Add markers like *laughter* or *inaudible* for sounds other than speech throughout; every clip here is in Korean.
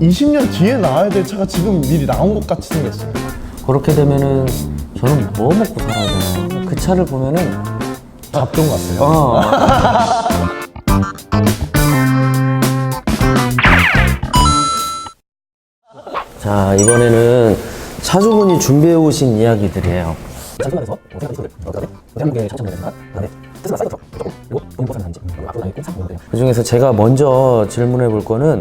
20년 뒤에 나와야 될 차가 지금 미리 나온 것 같이 생겼어요. 그렇게 되면은 저는 뭐 먹고 살아야 되나요? 그 차를 보면은 잡종 같아요. 어, 자 이번에는 차주분이 준비해 오신 이야기들이에요. 그다음에 대한민국의 차량을 내는가? 그다음에 테슬라 사이버 단지 앞으로 나의 상품들이에요. 그 중에서 제가 먼저 질문해 볼 거는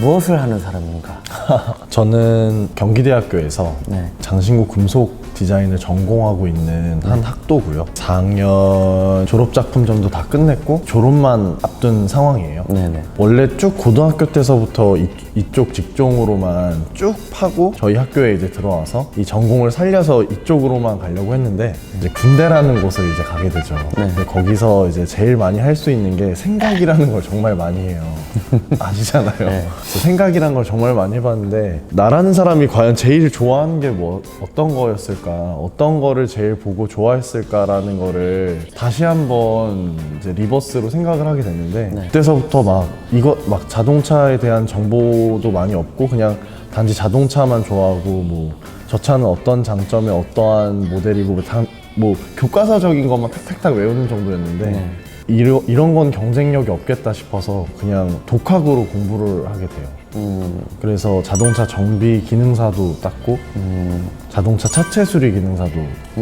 무엇을 하는 사람인가? *laughs* 저는 경기대학교에서 네. 장신구 금속 디자인을 전공하고 있는 한 학도고요. 4학년 졸업 작품점도 다 끝냈고 졸업만 앞둔 상황이에요. 네네. 원래 쭉 고등학교 때서부터 이, 이쪽 직종으로만 쭉 파고 저희 학교에 이제 들어와서 이 전공을 살려서 이쪽으로만 가려고 했는데 이제 군대라는 곳을 이제 가게 되죠. 네. 근데 거기서 이제 제일 많이 할 수 있는 게 생각이라는 걸 정말 많이 해요. *laughs* 아시잖아요. 네. 생각이란 걸 정말 많이 해봤는데 나라는 사람이 과연 제일 좋아하는 게 뭐 어떤 거였을까? 어떤 거를 제일 보고 좋아했을까라는 거를 다시 한번 이제 리버스로 생각을 하게 됐는데 네. 그때서부터 막 이거 막 자동차에 대한 정보도 많이 없고 그냥 단지 자동차만 좋아하고 뭐 저 차는 어떤 장점에 어떠한 모델이고 뭐, 당- 뭐 교과서적인 것만 탁탁탁 외우는 정도였는데 네. 이런 건 경쟁력이 없겠다 싶어서 그냥 독학으로 공부를 하게 돼요. 음, 그래서 자동차 정비 기능사도 땄고 음, 자동차 차체 수리 기능사도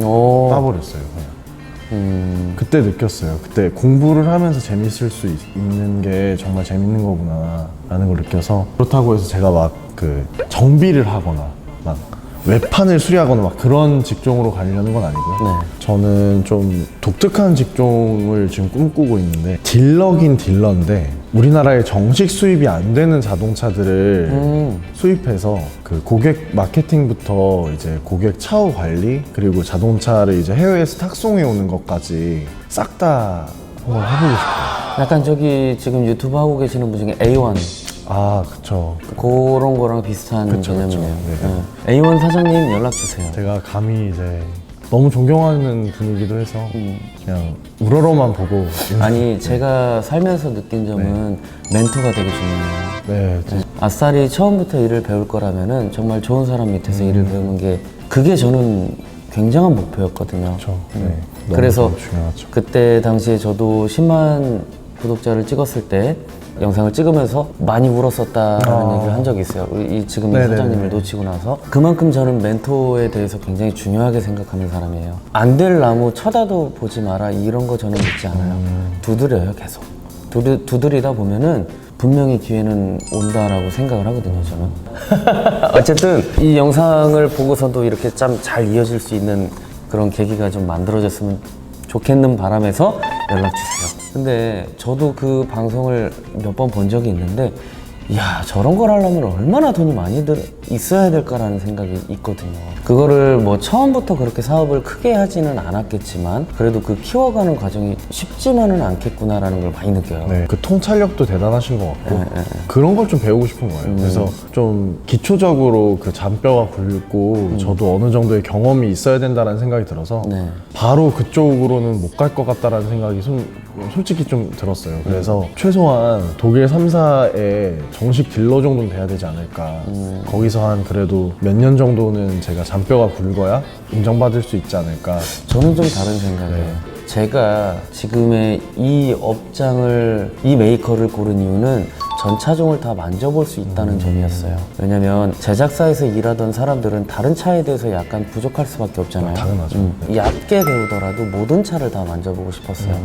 오, 따버렸어요. 그냥. 음, 그때 느꼈어요. 그때 공부를 하면서 재밌을 수 있, 는게 정말 재밌는 거구나 라는 걸 느껴서 그렇다고 해서 제가 막 그 정비를 하거나 막 외판을 수리하거나 막 그런 직종으로 가려는 건 아니고요. 네. 저는 좀 독특한 직종을 지금 꿈꾸고 있는데 딜러긴 딜러인데 우리나라에 정식 수입이 안 되는 자동차들을 음, 수입해서 그 고객 마케팅부터 이제 고객 차후 관리 그리고 자동차를 이제 해외에서 탁송해 오는 것까지 싹 다 한번 해보고 싶어요. 약간 저기 지금 유튜브 하고 계시는 분 중에 A1 아 그쵸. 그런 거랑 비슷한 그쵸, 개념이네요. 네. A1 사장님 연락 주세요. 제가 감히 이제 너무 존경하는 분이기도 해서 음. 그냥 우러러만 보고 아니 제가 살면서 느낀 점은 멘토가 되게 중요해요. 네, 진짜 아싸리 처음부터 일을 배울 거라면은 정말 좋은 사람 밑에서 일을 배우는 게 그게 저는 굉장한 목표였거든요. 그렇죠. 네, 너무 음. 그래서 중요하죠. 그때 당시에 저도 10만 구독자를 찍었을 때 영상을 찍으면서 많이 울었었다라는 아. 얘기를 한 적이 있어요. 이 지금 이 네네네. 사장님을 놓치고 나서 그만큼 저는 멘토에 대해서 굉장히 중요하게 생각하는 사람이에요. 안 될 나무 쳐다도 보지 마라 이런 거 저는 믿지 않아요. 음. 두드려요 계속. 두드, 두드리다 보면은 분명히 기회는 온다라고 생각을 하거든요 저는. *laughs* 어쨌든 이 영상을 보고서도 이렇게 참 잘 이어질 수 있는 그런 계기가 좀 만들어졌으면 좋겠는 바람에서 연락 주세요. 근데 저도 그 방송을 몇 번 본 적이 있는데, 이야, 저런 걸 하려면 얼마나 돈이 많이 들, 있어야 될까라는 생각이 있거든요. 그거를 뭐 처음부터 그렇게 사업을 크게 하지는 않았겠지만, 그래도 그 키워가는 과정이 쉽지만은 않겠구나라는 걸 많이 느껴요. 네, 그 통찰력도 대단하신 것 같고 네, 네, 네. 그런 걸 좀 배우고 싶은 거예요. 그래서 좀 기초적으로 그 잔뼈가 굵고 저도 어느 정도의 경험이 있어야 된다는 생각이 들어서 네. 바로 그쪽으로는 못 갈 것 같다라는 생각이 솔- 솔직히 좀 들었어요. 그래서 최소한 독일 3사의 정식 딜러 정도는 돼야 되지 않을까. 거기서 한 그래도 몇 년 정도는 제가 잔뼈가 굵어야 인정받을 수 있지 않을까. 저는 좀 다른 생각이에요. 제가 지금의 이 업장을, 이 메이커를 고른 이유는 전 차종을 다 만져볼 수 있다는 점이었어요. 왜냐면 제작사에서 일하던 사람들은 다른 차에 대해서 약간 부족할 수밖에 없잖아요. 아, 당연하죠. 음, 얕게 배우더라도 모든 차를 다 만져보고 싶었어요.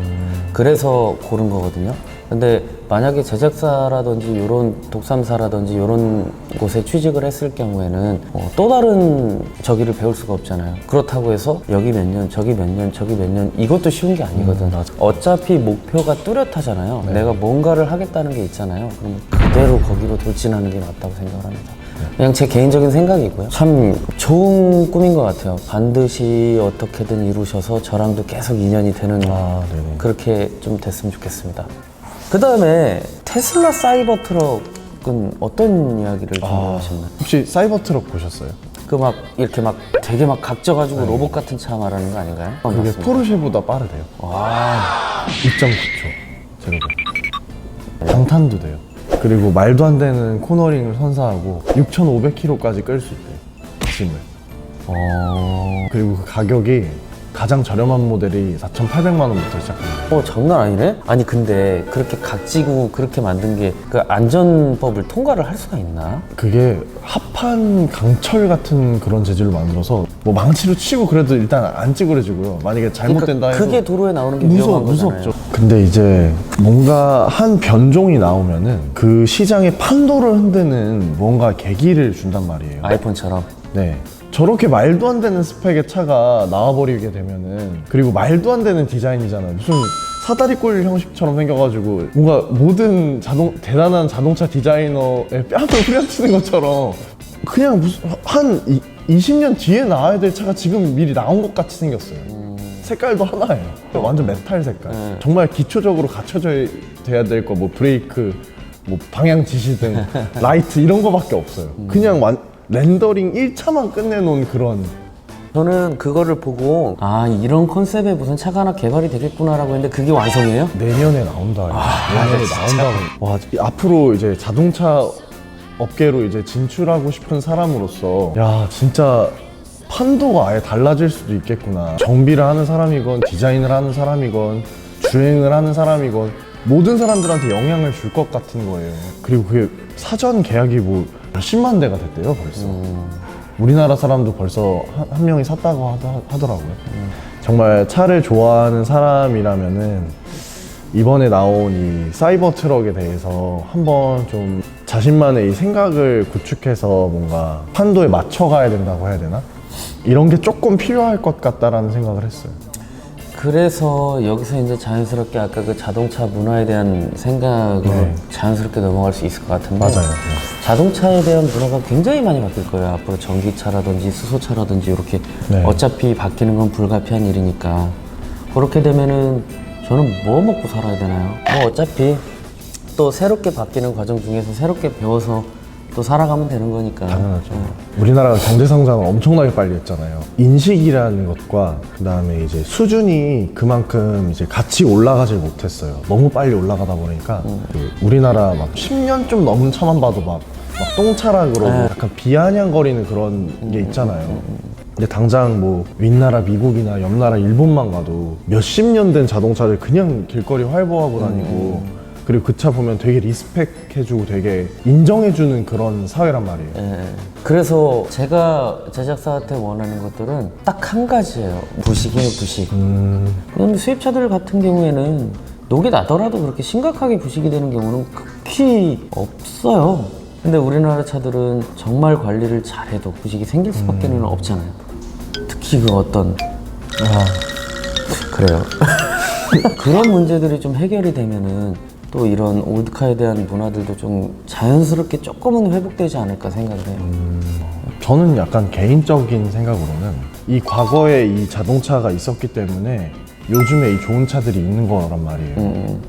그래서 고른 거거든요. 근데 만약에 제작사라든지 이런 독삼사라든지 이런 곳에 취직을 했을 경우에는 어, 또 다른 저기를 배울 수가 없잖아요. 그렇다고 해서 여기 몇 년, 저기 몇 년, 저기 몇 년 이것도 쉬운 게 아니거든. 어차피 목표가 뚜렷하잖아요. 내가 뭔가를 하겠다는 게 있잖아요. 그럼 그대로 거기로 돌진하는 게 맞다고 생각을 합니다. 그냥 제 개인적인 생각이고요. 참 좋은 꿈인 것 같아요. 반드시 어떻게든 이루셔서 저랑도 계속 인연이 되는 아, 네네. 그렇게 좀 됐으면 좋겠습니다. 그 다음에 테슬라 사이버 트럭은 어떤 이야기를 준비하셨나요? 혹시 사이버 트럭 보셨어요? 그 막 이렇게 막 되게 막 각져가지고 로봇 같은 차 말하는 거 아닌가요? 어, 네. 그게 맞습니다. 포르쉐보다 빠르대요. 와, 2.9초. 제로도. 방탄도 돼요. 그리고 말도 안 되는 코너링을 선사하고 6,500km까지 끌 수 있대. 짐을. 어... 그리고 그 가격이 가장 저렴한 모델이 4,800만 원부터 시작합니다. 어 장난 아니네? 아니 근데 그렇게 각지고 그렇게 만든 게 그 안전법을 통과를 할 수가 있나? 그게 합판 강철 같은 그런 재질로 만들어서 뭐 망치로 치고 그래도 일단 안 찌그러지고요. 만약에 잘못된다 해도 그게 도로에 나오는 게 무서워 위험한 거잖아요. 무섭죠. 근데 이제 뭔가 한 변종이 나오면은 그 시장의 판도를 흔드는 뭔가 계기를 준단 말이에요. 아이폰처럼. 네. 저렇게 말도 안 되는 스펙의 차가 나와버리게 되면은 그리고 말도 안 되는 디자인이잖아요. 무슨 사다리꼴 형식처럼 생겨가지고 뭔가 모든 자동 대단한 자동차 디자이너의 뺨을 후려치는 것처럼 그냥 무슨 한 이, 20년 뒤에 나와야 될 차가 지금 미리 나온 것 같이 생겼어요. 색깔도 하나예요. 완전 메탈 색깔. 네. 정말 기초적으로 갖춰져 돼야 될 거 뭐 브레이크, 뭐 방향 지시등, *laughs* 라이트 이런 거밖에 없어요. 그냥 완 렌더링 1차만 끝내놓은 그런 저는 그거를 보고 아 이런 컨셉의 무슨 차가 하나 개발이 되겠구나라고 했는데 그게 완성이에요? 내년에 나온다. 내년에 나온다고. 와 이- 앞으로 이제 자동차 업계로 이제 진출하고 싶은 사람으로서 야 진짜 판도가 아예 달라질 수도 있겠구나. 정비를 하는 사람이건 디자인을 하는 사람이건 주행을 하는 사람이건 모든 사람들한테 영향을 줄 것 같은 거예요. 그리고 그게 사전 계약이 뭐 몇십만 대가 됐대요 벌써. 우리나라 사람도 벌써 한, 한 명이 샀다고 하더, 하더라고요. 정말 차를 좋아하는 사람이라면은 이번에 나온 이 사이버 트럭에 대해서 한번 좀 자신만의 이 생각을 구축해서 뭔가 판도에 맞춰가야 된다고 해야 되나? 이런 게 조금 필요할 것 같다라는 생각을 했어요. 그래서 여기서 이제 자연스럽게 아까 그 자동차 문화에 대한 생각으로 네. 자연스럽게 넘어갈 수 있을 것 같은데 맞아요. 자동차에 대한 문화가 굉장히 많이 바뀔 거예요. 앞으로 전기차라든지 수소차라든지 이렇게 네. 어차피 바뀌는 건 불가피한 일이니까 그렇게 되면은 저는 뭐 먹고 살아야 되나요? 뭐 어차피 또 새롭게 바뀌는 과정 중에서 새롭게 배워서 또 살아가면 되는 거니까. 당연하죠. 우리나라가 경제 성장을 엄청나게 빨리 했잖아요. 인식이라는 것과 그 다음에 이제 수준이 그만큼 이제 같이 올라가질 못했어요. 너무 빨리 올라가다 보니까 그 우리나라 막 10년 좀 넘은 차만 봐도 막, 막 똥차라 그러고 약간 비아냥거리는 그런 게 있잖아요. 근데 당장 뭐 윗나라 미국이나 옆나라 일본만 가도 몇십 년 된 자동차들 그냥 길거리 활보하고 다니고 그리고 그 차 보면 되게 리스펙해주고 되게 인정해주는 그런 사회란 말이에요. 예. 그래서 제가 제작사한테 원하는 것들은 딱 한 가지예요. 부식이에요, 부식. 음, 그런데 수입차들 같은 경우에는 녹이 나더라도 그렇게 심각하게 부식이 되는 경우는 극히 없어요. 근데 우리나라 차들은 정말 관리를 잘해도 부식이 생길 수밖에 는 없잖아요. 특히 그 어떤 아 그래요. *laughs* 그런 문제들이 좀 해결이 되면은 또 이런 올드카에 대한 문화들도 좀 자연스럽게 조금은 회복되지 않을까 생각을 해요. 저는 약간 개인적인 생각으로는 이 과거에 이 자동차가 있었기 때문에 요즘에 이 좋은 차들이 있는 거란 말이에요.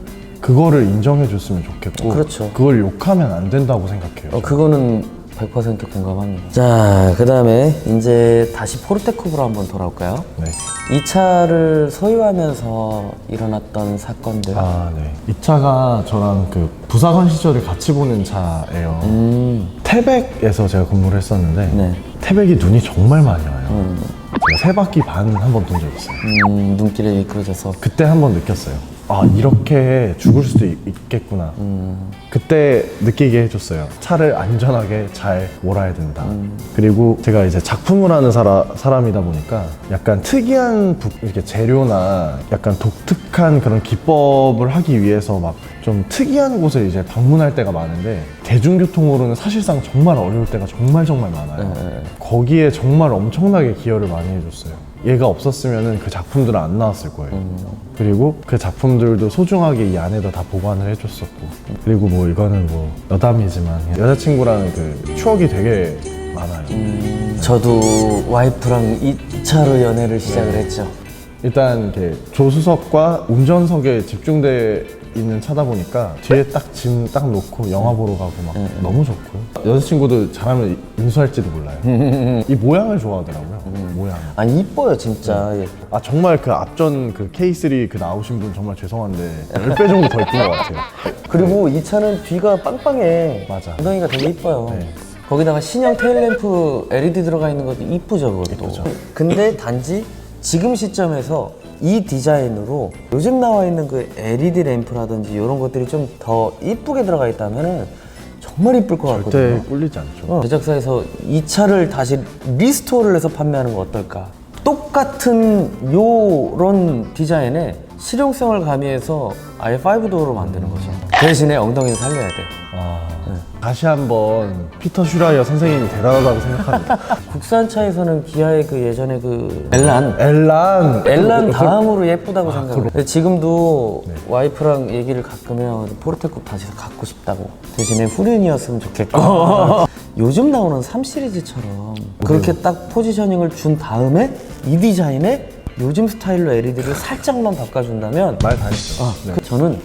그거를 인정해 줬으면 좋겠고 그렇죠. 그걸 욕하면 안 된다고 생각해요. 어, 그거는 100% 공감합니다. 자, 그 다음에 이제 다시 포르테쿰으로 한번 돌아올까요? 네. 이 차를 소유하면서 일어났던 사건들. 아, 네. 이 차가 저랑 그 부사관 시절을 같이 보낸 차예요. 음, 태백에서 제가 근무를 했었는데 네. 태백이 눈이 정말 많이 와요. 제가 세 바퀴 반 한 번 돈 적 있어요. 음, 눈길에 미끄러져서. 그때 한 번 느꼈어요. 아 이렇게 죽을 수도 있, 겠구나 그때 느끼게 해줬어요. 차를 안전하게 잘 몰아야 된다. 그리고 제가 이제 작품을 하는 사라, 사람이다 보니까 약간 특이한 부- 이렇게 재료나 약간 독특한 그런 기법을 하기 위해서 막 좀 특이한 곳을 이제 방문할 때가 많은데 대중교통으로는 사실상 정말 어려울 때가 정말 정말 많아요. 네. 거기에 정말 엄청나게 기여를 많이 해줬어요. 얘가 없었으면 그 작품들은 안 나왔을 거예요. 그리고 그 작품들도 소중하게 이 안에다 다 보관을 해줬었고. 그리고 뭐 이거는 뭐 여담이지만 여자친구랑 그 추억이 되게 많아요. 저도 와이프랑 이 차로 연애를 시작을 했죠. 일단 이렇게 조수석과 운전석에 집중돼 있는 차다 보니까 뒤에 딱 짐 딱 놓고 영화 보러 가고 막 너무 좋고요. 여자친구도 잘하면 인수할지도 몰라요. *laughs* 이 모양을 좋아하더라고요. 모양. 아 이뻐요 진짜. 예. 아 정말 그 앞전 그 K3 그 나오신 분 정말 죄송한데 10배 정도 더 이쁜 것 같아요. *laughs* 그리고 이 차는 뒤가 빵빵해. 맞아. 엉덩이가 되게 이뻐요. 네. 거기다가 신형 테일램프 LED 들어가 있는 것도 이쁘죠, 그것도. 근데 단지 지금 시점에서 이 디자인으로 요즘 나와 있는 그 LED 램프라든지 이런 것들이 좀 더 이쁘게 들어가 있다면 정말 이쁠 것 같거든요. 절대 꿀리지 않죠. 어, 제작사에서 이 차를 다시 리스토어를 해서 판매하는 거 어떨까? 똑같은 요런 디자인에 실용성을 가미해서 아예 5도어로 만드는 거죠. 대신에 엉덩이는 살려야 돼. 다시 한번 피터 슈라이어 선생님이 대단하다고 생각합니다. *laughs* 국산차에서는 기아의 그 예전에 그 엘란 엘란 엘란 다음으로 예쁘다고 생각을 해요. 지금도 와이프랑 얘기를 가끔 해요. 포르테컵 다시 갖고 싶다고. 대신에 후륜이었으면 좋겠고. *laughs* 요즘 나오는 3 시리즈처럼 그렇게 딱 포지셔닝을 준 다음에 이 디자인에 요즘 스타일로 LED를 살짝만 바꿔준다면 말 다했죠. 네. 그 저는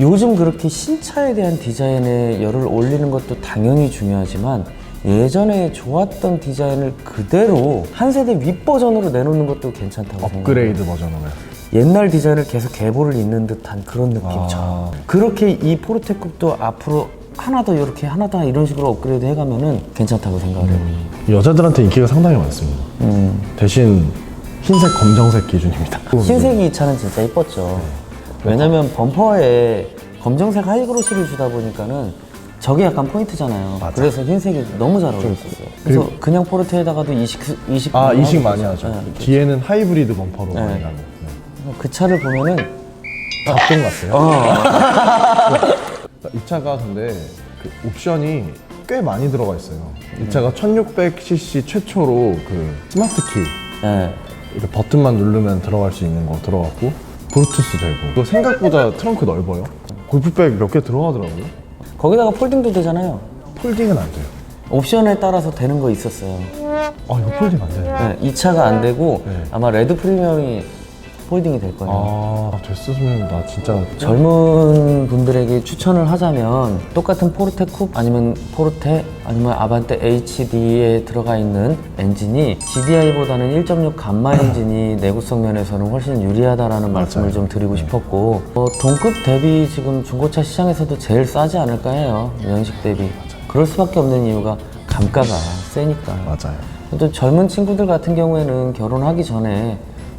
요즘 그렇게 신차에 대한 디자인에 열을 올리는 것도 당연히 중요하지만 예전에 좋았던 디자인을 그대로 한 세대 윗 버전으로 내놓는 것도 괜찮다고 생각해요. 업그레이드 버전으로. 옛날 디자인을 계속 계보를 잇는 듯한 그런 느낌이죠. 아. 그렇게 이 포르테급도 앞으로 하나 더 이렇게 하나 더 이런 식으로 업그레이드 해가면은 괜찮다고 생각을 해요. 여자들한테 인기가 상당히 많습니다. 음. 대신 흰색, 검정색 기준입니다. 흰색이 이 차는 진짜 이뻤죠. 왜냐면 범퍼에 검정색 하이그로시를 주다 보니까는 저게 약간 포인트잖아요. 맞아. 그래서 흰색이 너무 잘 어울렸었어요. 그래서 그냥 포르테에다가도 이식, 이식. 아 많이 이식 하고 많이. 하죠. 네. 뒤에는 하이브리드 범퍼로 많이 가고. 그 차를 보면은 잡동 같아요. 어. *laughs* 이 차가 근데 그 옵션이 꽤 많이 들어가 있어요. 이 차가 1600cc 최초로 그 스마트 키 네. 이렇게 버튼만 누르면 들어갈 수 있는 거 들어갔고 블루투스 되고 또 생각보다 트렁크 넓어요. 골프백 몇 개 들어가더라고요. 거기다가 폴딩도 되잖아요. 폴딩은 안 돼요. 옵션에 따라서 되는 거 있었어요. 아 이거 폴딩 안 돼요. 네, 이 차가 안 되고 네. 아마 레드 프리미엄이 폴딩이 될 거예요. 아 됐었으면 나 진짜. 젊은 분들에게 추천을 하자면 똑같은 포르테 쿱 아니면 포르테 아니면 아반떼 HD에 들어가 있는 엔진이 GDI보다는 1.6 감마 엔진이 *laughs* 내구성 면에서는 훨씬 유리하다라는 말씀을 좀 드리고 싶었고 어, 동급 대비 지금 중고차 시장에서도 제일 싸지 않을까 해요. 연식 대비. 그럴 수밖에 없는 이유가 감가가 *laughs* 세니까. 맞아요. 또 젊은 친구들 같은 경우에는 결혼하기 전에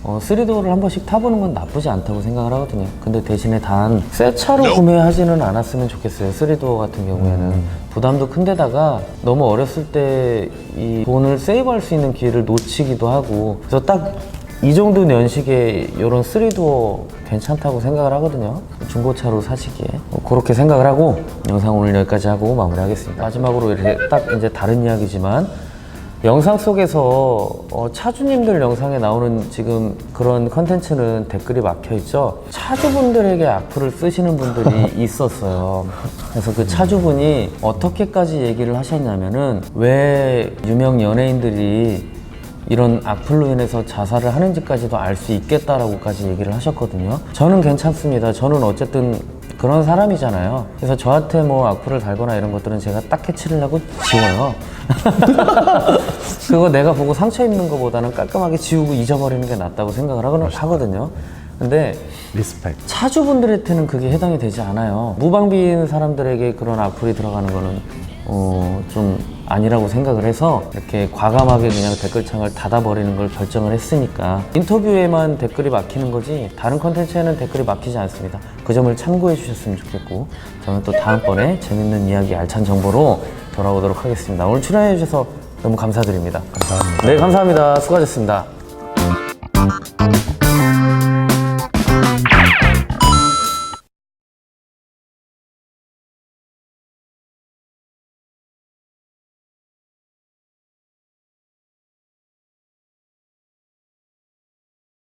어, 3도어를 한 번씩 타보는 건 나쁘지 않다고 생각을 하거든요. 근데 대신에 단 새 차로 구매하지는 않았으면 좋겠어요. 3도어 같은 경우에는 부담도 큰데다가 너무 어렸을 때 이 돈을 세이브할 수 있는 기회를 놓치기도 하고 그래서 딱 이 정도 연식에 이런 3도어 괜찮다고 생각을 하거든요. 중고차로 사시기에 어, 그렇게 생각을 하고 영상 오늘 여기까지 하고 마무리하겠습니다. 마지막으로 이렇게 딱 이제 다른 이야기지만 영상 속에서 어, 차주님들 영상에 나오는 지금 그런 컨텐츠는 댓글이 막혀 있죠. 차주분들에게 악플을 쓰시는 분들이 *laughs* 있었어요. 그래서 그 차주분이 어떻게까지 얘기를 하셨냐면은 왜 유명 연예인들이 이런 악플로 인해서 자살을 하는지까지도 알 수 있겠다라고까지 얘기를 하셨거든요. 저는 괜찮습니다. 저는 어쨌든 그런 사람이잖아요. 그래서 저한테 뭐 악플을 달거나 이런 것들은 제가 딱 하고 지워요. *laughs* 그거 내가 보고 상처 입는 것보다는 깔끔하게 지우고 잊어버리는 게 낫다고 생각을 하거든- 하거든요. 근데 리스펙. 차주분들한테는 그게 해당이 되지 않아요. 무방비인 사람들에게 그런 악플이 들어가는 거는 어, 좀 아니라고 생각을 해서 이렇게 과감하게 그냥 댓글창을 닫아버리는 걸 결정을 했으니까 인터뷰에만 댓글이 막히는 거지 다른 컨텐츠에는 댓글이 막히지 않습니다. 그 점을 참고해 주셨으면 좋겠고 저는 또 다음번에 재밌는 이야기 알찬 정보로 돌아오도록 하겠습니다. 오늘 출연해 주셔서 너무 감사드립니다. 감사합니다. 네, 감사합니다. 수고하셨습니다.